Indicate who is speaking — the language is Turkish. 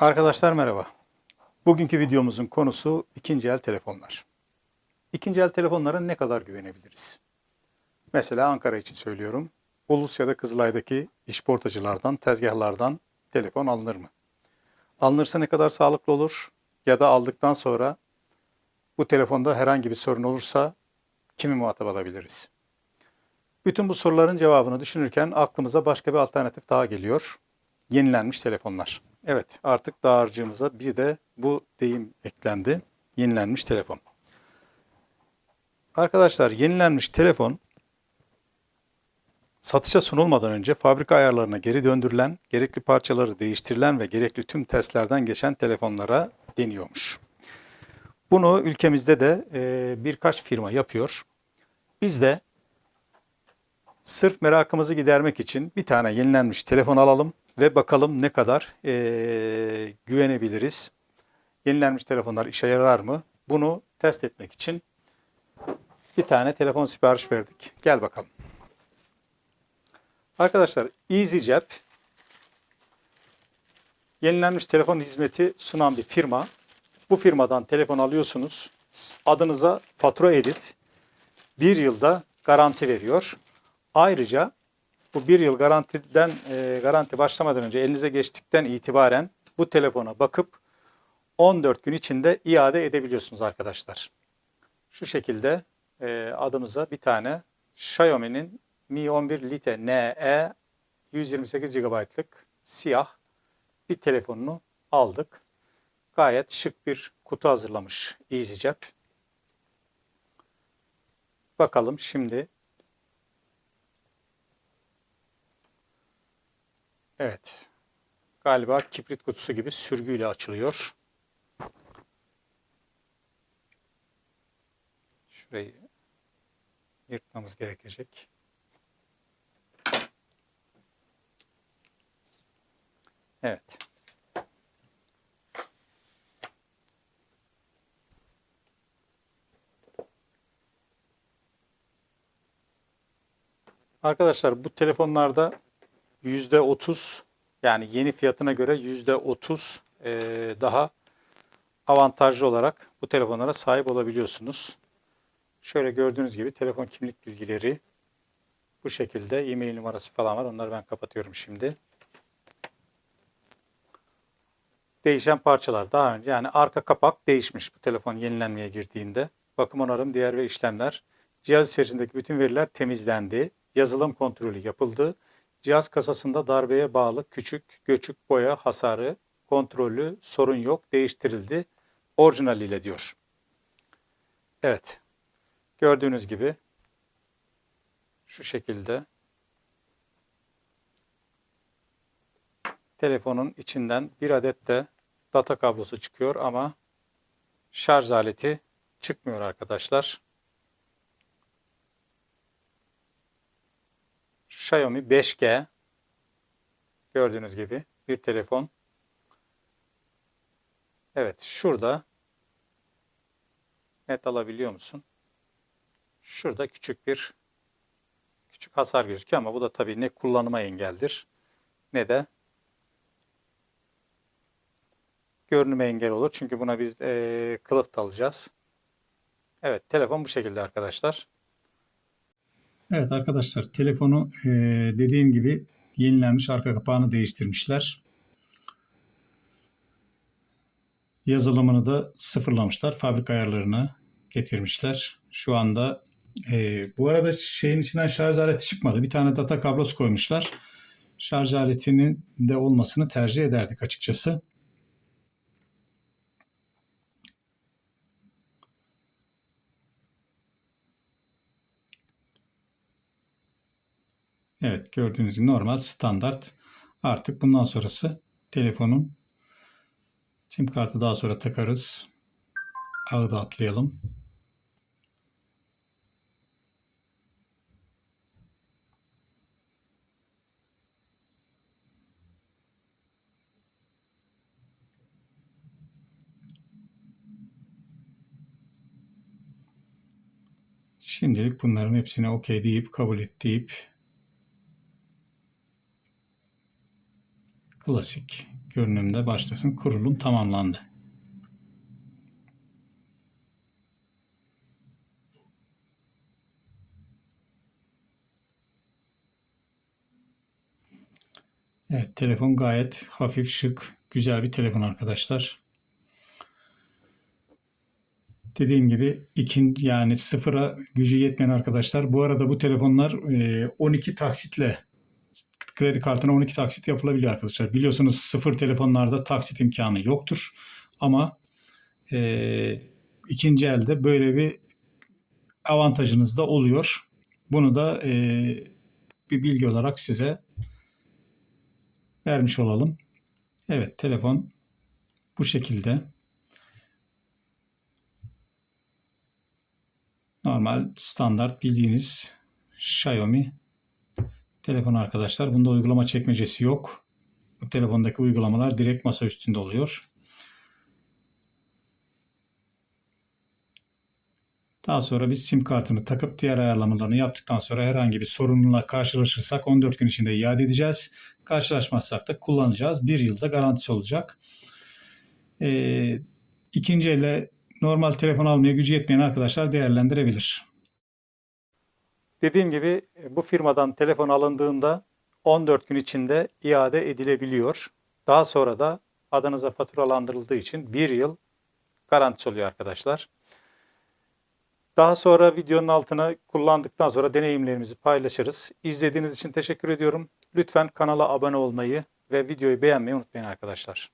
Speaker 1: Arkadaşlar merhaba. Bugünkü videomuzun konusu ikinci el telefonlar. İkinci el telefonlara ne kadar güvenebiliriz? Mesela Ankara için söylüyorum. Ulus ya da Kızılay'daki işportacılardan, tezgahlardan telefon alınır mı? Alınırsa ne kadar sağlıklı olur? Ya da aldıktan sonra bu telefonda herhangi bir sorun olursa kimi muhatap alabiliriz? Bütün bu soruların cevabını düşünürken aklımıza başka bir alternatif daha geliyor. Yenilenmiş telefonlar. Evet, artık dağarcığımıza bir de bu deyim eklendi. Yenilenmiş telefon. Arkadaşlar, yenilenmiş telefon satışa sunulmadan önce fabrika ayarlarına geri döndürülen, gerekli parçaları değiştirilen ve gerekli tüm testlerden geçen telefonlara deniyormuş. Bunu ülkemizde de e, birkaç firma yapıyor. Biz de sırf merakımızı gidermek için bir tane yenilenmiş telefon alalım ve bakalım ne kadar eee, güvenebiliriz. Yenilenmiş telefonlar işe yarar mı? Bunu test etmek için bir tane telefon sipariş verdik. Gel bakalım. Arkadaşlar EasyCep yenilenmiş telefon hizmeti sunan bir firma. Bu firmadan telefon alıyorsunuz. Adınıza fatura edip bir yılda garanti veriyor. Ayrıca bu bir yıl garantiden e, garanti başlamadan önce elinize geçtikten itibaren bu telefona bakıp 14 gün içinde iade edebiliyorsunuz arkadaşlar. Şu şekilde e, adımıza bir tane Xiaomi'nin Mi 11 Lite NE 128 GB'lık siyah bir telefonunu aldık. Gayet şık bir kutu hazırlamış EasyCep. Bakalım şimdi Evet. Galiba kibrit kutusu gibi sürgüyle açılıyor. Şurayı yırtmamız gerekecek. Evet. Arkadaşlar bu telefonlarda %30 yani yeni fiyatına göre %30 eee, daha avantajlı olarak bu telefonlara sahip olabiliyorsunuz. Şöyle gördüğünüz gibi telefon kimlik bilgileri bu şekilde e-mail numarası falan var. Onları ben kapatıyorum şimdi. Değişen parçalar daha önce yani arka kapak değişmiş bu telefon yenilenmeye girdiğinde. Bakım onarım, diğer ve işlemler. Cihaz içerisindeki bütün veriler temizlendi. Yazılım kontrolü yapıldı. Cihaz kasasında darbeye bağlı küçük göçük boya hasarı kontrolü sorun yok değiştirildi orijinaliyle diyor. Evet. Gördüğünüz gibi şu şekilde telefonun içinden bir adet de data kablosu çıkıyor ama şarj aleti çıkmıyor arkadaşlar. Xiaomi 5G gördüğünüz gibi bir telefon. Evet şurada net alabiliyor musun? Şurada küçük bir küçük hasar gözüküyor ama bu da tabii ne kullanıma engeldir ne de görünüme engel olur. Çünkü buna biz eee kılıf da alacağız. Evet telefon bu şekilde arkadaşlar. Evet arkadaşlar telefonu e, dediğim gibi yenilenmiş arka kapağını değiştirmişler. Yazılımını da sıfırlamışlar. Fabrika ayarlarını getirmişler. Şu anda e, bu arada şeyin içinden şarj aleti çıkmadı. Bir tane data kablosu koymuşlar. Şarj aletinin de olmasını tercih ederdik açıkçası. Evet gördüğünüz gibi normal standart. Artık bundan sonrası telefonun sim kartı daha sonra takarız. Ağı da atlayalım. Şimdilik bunların hepsine okey deyip kabul et deyip klasik görünümde başlasın. Kurulum tamamlandı. Evet, telefon gayet hafif, şık, güzel bir telefon arkadaşlar. Dediğim gibi ikin yani sıfıra gücü yetmeyen arkadaşlar. Bu arada bu telefonlar e, 12 taksitle kredi kartına 12 taksit yapılabiliyor arkadaşlar. Biliyorsunuz sıfır telefonlarda taksit imkanı yoktur. Ama e, ikinci elde böyle bir avantajınız da oluyor. Bunu da e, bir bilgi olarak size vermiş olalım. Evet telefon bu şekilde. Normal standart bildiğiniz Xiaomi telefon arkadaşlar. Bunda uygulama çekmecesi yok. Bu telefondaki uygulamalar direkt masa üstünde oluyor. Daha sonra biz sim kartını takıp diğer ayarlamalarını yaptıktan sonra herhangi bir sorunla karşılaşırsak 14 gün içinde iade edeceğiz. Karşılaşmazsak da kullanacağız. Bir yılda garantisi olacak. Ee, ikinci elle normal telefon almaya gücü yetmeyen arkadaşlar değerlendirebilir. Dediğim gibi e, bu firmadan telefon alındığında 14 gün içinde iade edilebiliyor. Daha sonra da adınıza faturalandırıldığı için bir yıl garantisi oluyor arkadaşlar. Daha sonra videonun altına kullandıktan sonra deneyimlerimizi paylaşırız. İzlediğiniz için teşekkür ediyorum. Lütfen kanala abone olmayı ve videoyu beğenmeyi unutmayın arkadaşlar.